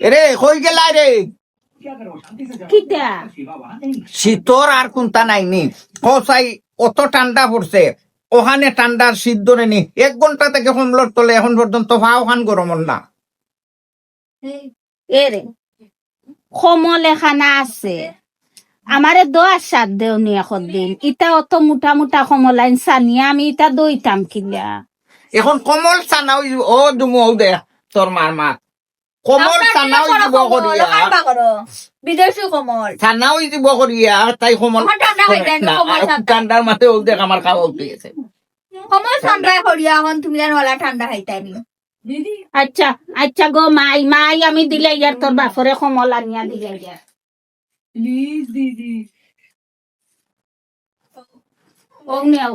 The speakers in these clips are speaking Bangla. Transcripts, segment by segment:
রে কই গেলা রে? শীতর আর কোনটা নাই নি? কসাই অত ঠান্ডা পড়ছে ওখানে ঠান্ডার শীত ধরে নি। এক ঘণ্টা থেকে কমলর তলে এখন পর্যন্ত ভা ওখান গরম না। কমল এখানা আছে। আমারে দোয়া সাত দেওনি এখন দিন। ইটা অত মোটা মোটা কমল আইন সানিয়া আমি ইটা দইতাম কিলা। এখন কমল হই ও দুমু দে তোর মার মা কমল দিব করিয়া বিদেশি কমল। দিব করিয়া তাই কমল। ঠান্ডার মাথে ও দেখ আমার খাওয়া উঠে গেছে কমল ঠান্ডা করিয়া এখন তুমি আর ওলা ঠান্ডা আচ্ছা আচ্ছা গো মাই মাই আমি দিলে ইয়ার তোর বাপরে কমল আনিয়া দিলে ইয়ার ও নেও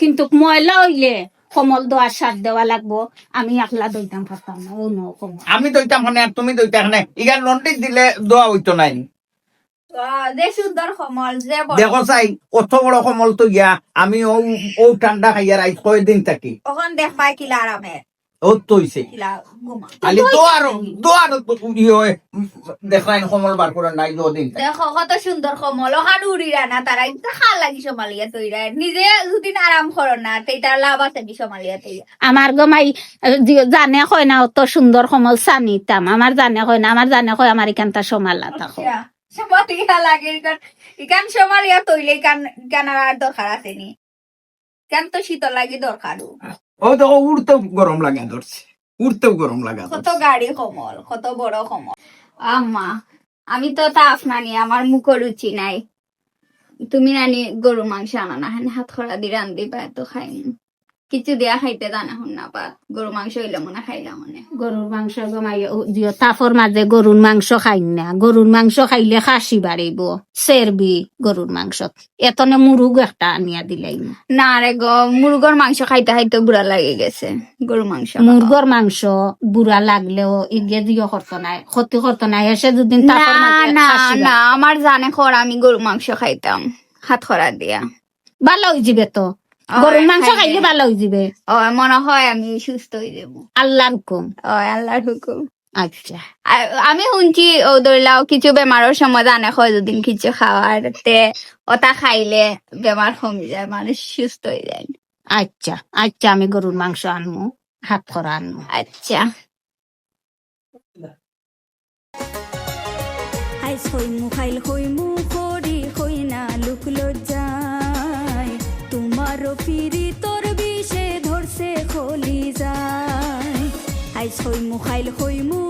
কিন্তু ময়লা হইলে কমল দোয়া সার দেওয়া লাগবো। আমি একলা দইতাম পারতাম না ও নো কমল। আমি দইতাম খানে আর তুমি দইতাম খানে ইগান নন্ডি দিলে দোয়া হইতো নাই। যে সুন্দর কমল যে বড়। দেখো চাই অত বড় কমল তো গিয়া আমি ও ঠান্ডা খাইয়ার আইস কয়দিন থাকি। ওখান দেখ পাই কিলা আরামে তো হইছে খালি তো আর তো আর দেখাই কমল বার করে নাই দুদিন দেখো কত সুন্দর কমল। ওখান উড়িরা না তারা ইতা খাল লাগি সমালিয়া তৈরা নিজে যদি আরাম করো না তেইটার লাভ আছে বি সমালিয়া তৈরা আমার গো মাই যে- জানে কয় না অত সুন্দর কমল সানিতাম আমার জানে কয় না আমার জানে কয় আমার এখানটা সমালা থাকো সমালিয়া লাগে ইকান ইকান সমালিয়া তৈলে আর দরকার আছে নি? ইকান তো শীতল লাগি দরকারও ও তো উড়তেও গরম লাগা ধরছে। উড়তেও গরম লাগা কত। গাড়ি কমল কত বড় কমল। আম্মা আমি তো তাফ নানি আমার মুখ রুচি নাই। তুমি নানি গরু মাংস আনা না হাত খরা দিয়ে রান্ধি পায় তো খাই কিছু দিয়া খাইতে জানা শুন না পা গরু মাংস হইলে মনে খাইলাম মনে গরুর মাংস গমাই দিও তাফর মাঝে গরুর মাংস খাই না। গরুর মাংস খাইলে খাসি বাড়িব চেরবি গরুর মাংস এতনে মুরুগ একটা আনিয়া দিলাই না। রে গো মুরগর মাংস খাইতে খাইতে বুড়া লাগে গেছে গরু মাংস মুরগর মাংস বুড়া লাগলেও ইগে দিও করতো নাই ক্ষতি করতো নাই এসে দুদিন না না না আমার জানে খর আমি গরু মাংস খাইতাম হাত খরা দিয়া। ভালো হয়ে যাবে তো। গরুর মাংস খাইলে। খাইলে ভালো হয়ে যাবে। ও মনে হয় আমি সুস্থ হয়ে যাব। আল্লাহর হুকুম। ও আল্লাহর হুকুম। আচ্ছা। আমি শুনছি ও ধরিলাও কিছু বেমারের সময় জানে হয় দুদিন কিছু খাওয়ার তে ওটা খাইলে বেমার কমে যায় মানুষ সুস্থ হয়ে যায়। আচ্ছা আচ্ছা আমি গরুর মাংস আনমু হাত করা আনমু। আচ্ছা। আইস হই মুখাইল হই না লুক তোমার পিরি তোর বিষে ধরছে খলি যায়। আইস হই মুখাইল হই মু